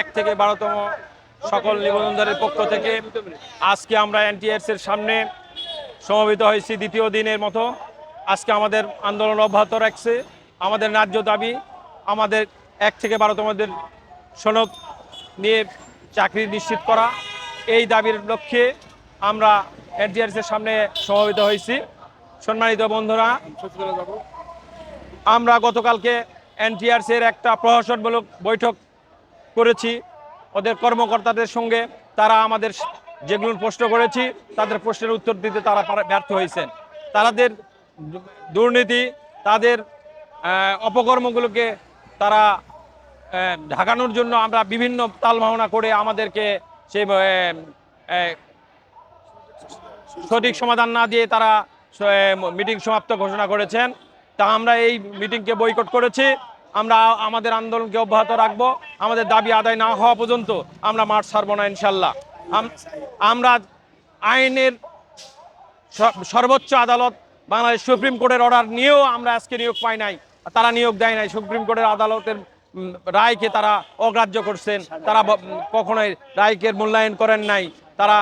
এক থেকে বারোতম সকল নিবন্ধনদারের পক্ষ থেকে আজকে আমরা এনটিএস এর সামনে সমবেত হয়েছি দ্বিতীয় দিনের মতো। আজকে আমাদের আন্দোলন অব্যাহত রাখছে। আমাদের ন্যায্য দাবি, আমাদের এক থেকে বারোতমদের সনদ নিয়ে চাকরি নিশ্চিত করা। এই দাবির লক্ষ্যে আমরা এনটিআরএস এর সামনে সমবেত হয়েছি। সম্মানিত বন্ধুরা, আমরা গতকালকে এনটিআরসি এর একটা প্রহসনমূলক বৈঠক করেছি। ওদের কর্মকর্তাদের সঙ্গে তারা আমাদের যেগুলো প্রশ্ন করেছি তাদের প্রশ্নের উত্তর দিতে তারা ব্যর্থ হয়েছেন। তাদের দুর্নীতি তাদের অপকর্মগুলোকে তারা ঢাকানোর জন্য আমরা বিভিন্ন তালমাহনা করে আমাদেরকে আহ, সঠিক সমাধান না দিয়ে তারা মিটিং সমাপ্ত ঘোষণা করেছেন। তা আমরা এই মিটিংকে বয়কট করেছি। আমরা আমাদের আন্দোলনকে অব্যাহত রাখব। আমাদের দাবি আদায় না হওয়া পর্যন্ত আমরা মাঠ ছাড়ব না, ইনশাল্লাহ। আমরা আইনের সর্বোচ্চ আদালত, বাংলাদেশ সুপ্রিম কোর্টের অর্ডার নিয়েও আমরা আজকে নিয়োগ পাই নাই। তারা নিয়োগ দেয় নাই। সুপ্রিম কোর্টের আদালতের রায়কে তারা অগ্রাহ্য করছেন। তারা কখনোই রায়কে মূল্যায়ন করেন নাই। তারা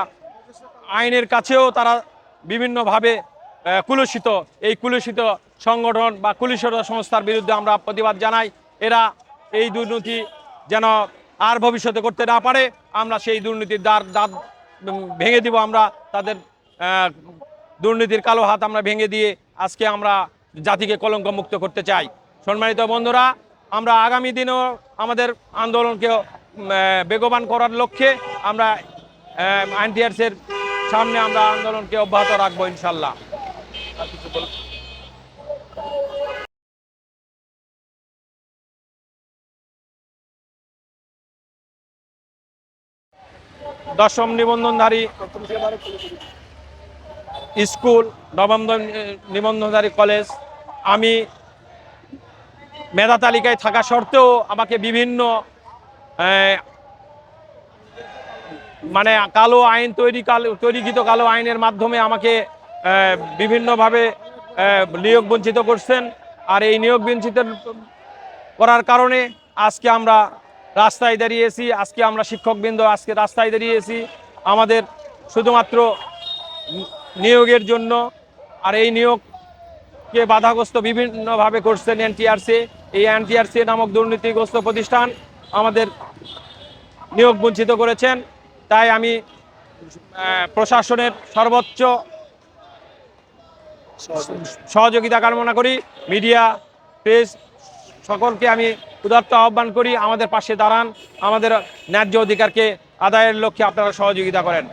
আইনের কাছেও তারা বিভিন্নভাবে কুলুষিত, এই কুলুষিত সংগঠন বা কুলুষিত সংস্থার বিরুদ্ধে আমরা প্রতিবাদ জানাই। এরা এই দুর্নীতি যেন আর ভবিষ্যতে করতে না পারে, আমরা সেই দুর্নীতির দ্বার দাঁত ভেঙে দিব আমরা তাদের দুর্নীতির কালো হাত আমরা ভেঙে দিয়ে আজকে আমরা জাতিকে কলঙ্ক মুক্ত করতে চাই। সম্মানিত বন্ধুরা, আমরা আগামী দিনেও আমাদের আন্দোলনকে বেগবান করার লক্ষ্যে আমরা আইনটিআরসের সামনে আমরা আন্দোলনকে অব্যাহত রাখব ইনশাল্লাহ দশম নিবন্ধনধারী স্কুল, নবম নিবন্ধনধারী কলেজ। আমি মেধা তালিকায় থাকা সত্ত্বেও আমাকে বিভিন্ন মানে কালো আইন তৈরি কালো তৈরিকৃত কালো আইনের মাধ্যমে আমাকে বিভিন্নভাবে নিয়োগ বঞ্চিত করছেন আর এই নিয়োগ বঞ্চিত করার কারণে আজকে আমরা রাস্তায় দাঁড়িয়েছি, আজকে আমরা শিক্ষকবৃন্দ আজকে রাস্তায় দাঁড়িয়েছি। আমাদের শুধুমাত্র নিয়োগের জন্য আর এই নিয়োগকে বাধাগ্রস্ত বিভিন্নভাবে করছেন এনটিআরসি। এই এনটিআরসি নামক দুর্নীতিগ্রস্ত প্রতিষ্ঠান আমাদের নিয়োগ বঞ্চিত করেছেন। তাই আমি প্রশাসনের সর্বোচ্চ সহযোগিতা কামনা করি, মিডিয়া, প্রেস, সকলকে আমি উদাত্ত আহ্বান করি, আমাদের পাশে দাঁড়ান, আমাদের ন্যায্য অধিকারকে আদায়ের লক্ষ্যে আপনারা সহযোগিতা করেন।